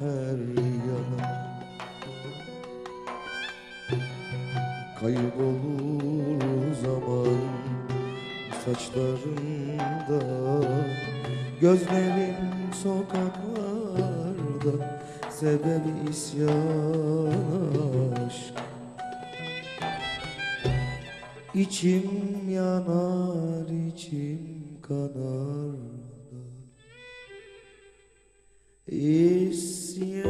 her yana Kaybolur zaman saçlarında Gözlerim sokaklarda Sebebi isyan aşk. İçim yanar, içim kanar e se.